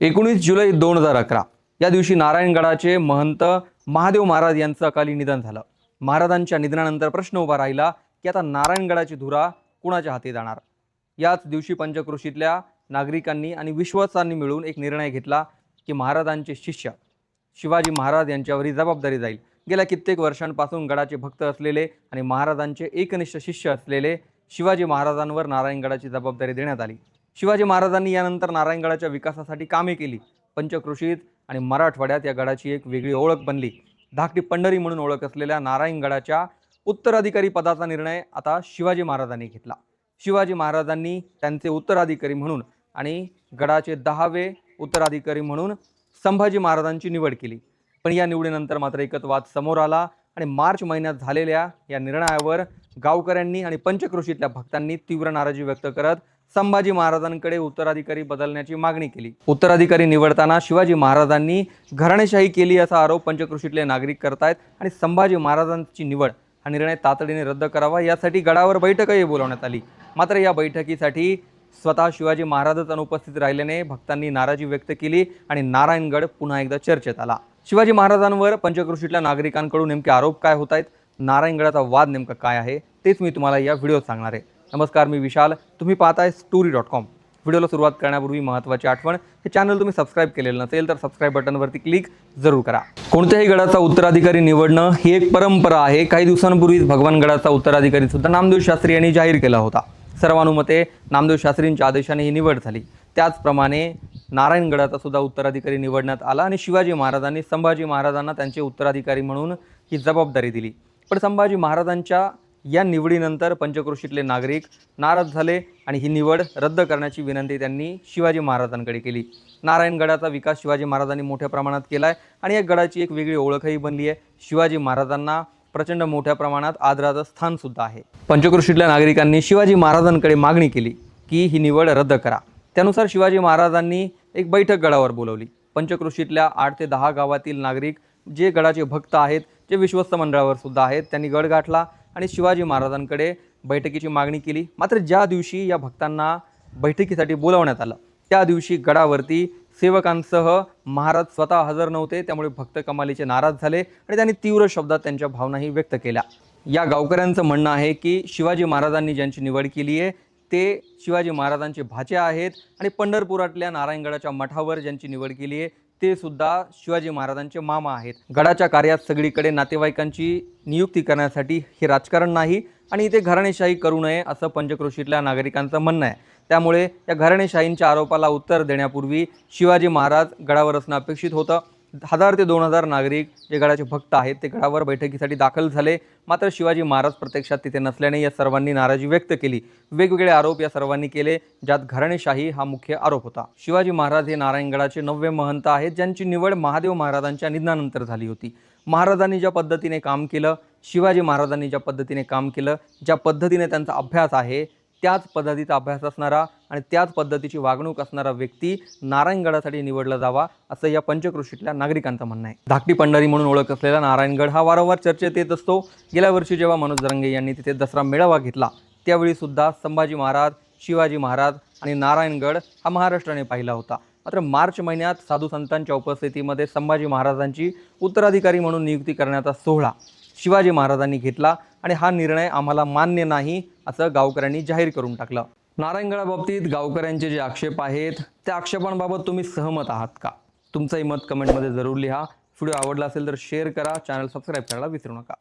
एकोणीस जुलै दोन हजार अकरा. या दिवशी नारायणगडाचे महंत महादेव महाराज यांचं अकाली निधन झालं. महाराजांच्या निधनानंतर प्रश्न उभा राहिला की आता नारायणगडाची धुरा कुणाच्या हाती जाणार? याच दिवशी पंचकृषीतल्या नागरिकांनी आणि विश्वासांनी मिळून एक निर्णय घेतला की महाराजांचे शिष्य शिवाजी महाराज यांच्यावर ही जबाबदारी जाईल. गेल्या कित्येक वर्षांपासून गडाचे भक्त असलेले आणि महाराजांचे एकनिष्ठ शिष्य असलेले शिवाजी महाराजांवर नारायणगडाची जबाबदारी देण्यात आली. शिवाजी महाराजांनी यानंतर नारायणगडाच्या विकासासाठी कामे केली. पंचकृषीत आणि मराठवाड्यात या गडाची एक वेगळी ओळख बनली. धाकटी पंढरी म्हणून ओळख असलेल्या नारायणगडाच्या उत्तराधिकारी पदाचा निर्णय आता शिवाजी महाराजांनी घेतला. शिवाजी महाराजांनी त्यांचे उत्तराधिकारी म्हणून आणि गडाचे दहावे उत्तराधिकारी म्हणून संभाजी महाराजांची निवड केली. पण या निवडीनंतर मात्र एकच वाद समोर आला आणि मार्च महिन्यात झालेल्या या निर्णयावर गावकऱ्यांनी आणि पंचकृषीतल्या भक्तांनी तीव्र नाराजी व्यक्त करत संभाजी महाराजांकडे उत्तराधिकारी बदलण्याची मागणी केली. उत्तराधिकारी निवडताना शिवाजी महाराजांनी घराणेशाही केली असा आरोप पंचकृषीतले नागरिक करतायत आणि संभाजी महाराजांची निवड हा निर्णय तातडीने रद्द करावा यासाठी गडावर बैठकही बोलावण्यात आली. मात्र या बैठकीसाठी स्वतः शिवाजी महाराजच अनुपस्थित राहिल्याने भक्तांनी नाराजी व्यक्त केली आणि नारायणगड पुन्हा एकदा चर्चेत आला. शिवाजी महाराजांवर पंचकृषीतल्या नागरिकांकडून नेमके आरोप काय होत आहेत नारायणगडाचा वाद नेमका काय आहे? तेच मी तुम्हाला या व्हिडिओत सांगणार आहे. नमस्कार मी विशाल. तुम्ही पाहताय स्टोरी डॉट कॉम व्हिडिओला सुरुवात करण्यापूर्वी महत्त्वाची आठवण हे चॅनल तुम्ही सबस्क्राईब केलेलं नसेल तर सबस्क्राईब बटनवरती क्लिक जरूर करा. कोणत्याही गडाचा उत्तराधिकारी निवडणं ही एक परंपरा आहे. काही दिवसांपूर्वीच भगवान गडाचा उत्तराधिकारी सुद्धा नामदेव शास्त्री यांनी जाहीर केला होता. सर्वानुमते नामदेव शास्त्रींच्या आदेशाने ही निवड झाली. त्याचप्रमाणे नारायणगडाचा सुद्धा उत्तराधिकारी निवडण्यात आला आणि शिवाजी महाराजांनी संभाजी महाराजांना त्यांचे उत्तराधिकारी म्हणून ही जबाबदारी दिली. पण संभाजी महाराजांच्या या निवडीनंतर पंचक्रोशीतले नागरिक नाराज झाले आणि ही निवड रद्द करण्याची विनंती त्यांनी शिवाजी महाराजांकडे केली. नारायणगडाचा विकास शिवाजी महाराजांनी मोठ्या प्रमाणात केला आहे आणि या गडाची एक वेगळी ओळखही बनली आहे. शिवाजी महाराजांना प्रचंड मोठ्या प्रमाणात आदराचं स्थानसुद्धा आहे. पंचक्रोशीतल्या नागरिकांनी शिवाजी महाराजांकडे मागणी केली की ही निवड रद्द करा. त्यानुसार शिवाजी महाराजांनी एक बैठक गडावर बोलवली. पंचक्रोशीतल्या आठ ते दहा गावातील नागरिक जे गडाचे भक्त आहेत जे विश्वस्त मंडळावर सुद्धा आहेत त्यांनी गड गाठला आणि शिवाजी महाराजांकडे बैठकीची मागणी केली. मात्र ज्या दिवशी या भक्तांना बैठकीसाठी बोलावण्यात आलं त्या दिवशी गडावरती सेवकांसह महाराज स्वतः हजर नव्हते. त्यामुळे भक्त कमालीचे नाराज झाले आणि त्यांनी तीव्र शब्दात त्यांच्या भावनाही व्यक्त केल्या. या गावकऱ्यांचं म्हणणं आहे की शिवाजी महाराजांनी ज्यांची निवड केली आहे ते शिवाजी महाराजांचे भाचे आहेत आणि पंढरपुरातल्या नारायणगडाच्या मठावर ज्यांची निवड केली आहे ते सुद्धा शिवाजी महाराजांचे मामा आहेत. गडाच्या कार्यात सगळीकडे नातेवाईकांची नियुक्ती करण्यासाठी हे राजकारण नाही आणि इथे घराणेशाही करू नये असं पंचक्रोशीतल्या नागरिकांचं म्हणणं आहे. त्यामुळे या घराणेशाहींच्या आरोपाला उत्तर देण्यापूर्वी शिवाजी महाराज गडावर असणं अपेक्षित होतं. हजार ते दोन हजार नागरिक जे गडाचे भक्त आहेत ते गडावर बैठकीसाठी दाखल झाले. मात्र शिवाजी महाराज प्रत्यक्षात तिथे नसल्याने या सर्वांनी नाराजी व्यक्त केली. वेगवेगळे आरोप या सर्वांनी केले ज्यात घराणेशाही हा मुख्य आरोप होता. शिवाजी महाराज हे नारायणगडाचे नववे महंत आहेत ज्यांची निवड महादेव महाराजांच्या निधनानंतर झाली होती. महाराजांनी ज्या पद्धतीने काम केलं शिवाजी महाराजांनी ज्या पद्धतीने काम केलं ज्या पद्धतीने त्यांचा अभ्यास आहे त्याच पद्धतीचा अभ्यास असणारा आणि त्याच पद्धतीची वागणूक असणारा व्यक्ती नारायणगडासाठी निवडला जावा असं या पंचक्रोशीतल्या नागरिकांचं म्हणणं आहे. धाकटी पंढरी म्हणून ओळख असलेला नारायणगड हा वारंवार चर्चेत येत असतो. गेल्या वर्षी जेव्हा मनोज रंगे यांनी तिथे दसरा मेळावा घेतला त्यावेळी सुद्धा संभाजी महाराज शिवाजी महाराज आणि नारायणगड हा महाराष्ट्राने पाहिला होता. मात्र मार्च महिन्यात साधू संतांच्या उपस्थितीमध्ये संभाजी महाराजांची उत्तराधिकारी म्हणून नियुक्ती करण्याचा सोहळा शिवाजी महाराजांनी घेतला आणि हा निर्णय आम्हाला मान्य नाही असं गावकऱ्यांनी जाहीर करून टाकलं. नारायणगडाबाबतीत गावकऱ्यांचे जे आक्षेप आहेत त्या आक्षेपांबाबत तुम्ही सहमत आहात का? तुमचंही मत कमेंटमध्ये जरूर लिहा. व्हिडिओ आवडला असेल तर शेअर करा. चॅनल सबस्क्राईब करायला विसरू नका.